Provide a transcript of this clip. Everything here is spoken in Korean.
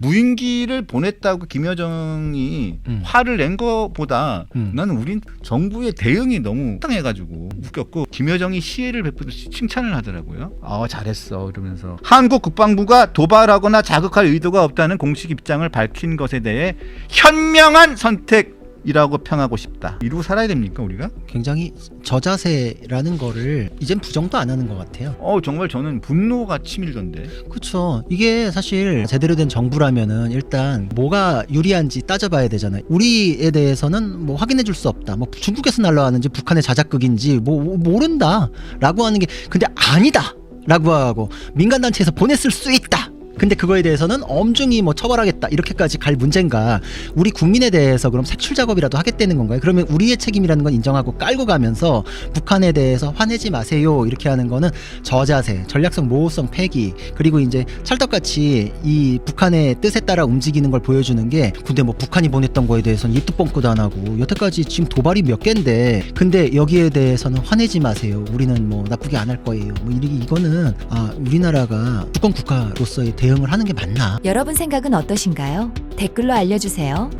무인기를 보냈다고 김여정이 음. 화를 낸 것보다 음. 나는 우린 정부의 대응이 너무 황당해가지고 웃겼고 김여정이 시혜를 베푸듯이 칭찬을 하더라고요. 아 잘했어 이러면서 한국 국방부가 도발하거나 자극할 의도가 없다는 공식 입장을 밝힌 것에 대해 현명한 선택 이라고 평하고 싶다. 이러고 살아야 됩니까 우리가? 굉장히 저자세라는 거를 이젠 부정도 안 하는 것 같아요. 어 정말 저는 분노가 치밀던데. 그렇죠. 이게 사실 제대로 된 정부라면은 일단 뭐가 유리한지 따져봐야 되잖아요. 우리에 대해서는 뭐 확인해 줄 수 없다. 뭐 중국에서 날라왔는지 북한의 자작극인지 뭐 모른다라고 하는 게 근데 아니다 라고 하고 민간 단체에서 보냈을 수 있다. 근데 그거에 대해서는 엄중히 뭐 처벌하겠다 이렇게까지 갈 문제인가? 우리 국민에 대해서 그럼 색출 작업이라도 하겠다는 건가요? 그러면 우리의 책임이라는 건 인정하고 깔고 가면서 북한에 대해서 화내지 마세요 이렇게 하는 거는 저자세, 전략성 모호성 폐기 그리고 이제 찰떡같이 이 북한의 뜻에 따라 움직이는 걸 보여주는 게 근데 뭐 북한이 보냈던 거에 대해서는 입도 뻥끗 안 하고 여태까지 지금 도발이 몇 개인데 근데 여기에 대해서는 화내지 마세요. 우리는 뭐 나쁘게 안 할 거예요. 뭐 이, 이거는 아 우리나라가 주권 국가로서의 대응을 하는 게 맞나 여러분 생각은 어떠신가요? 댓글로 알려주세요.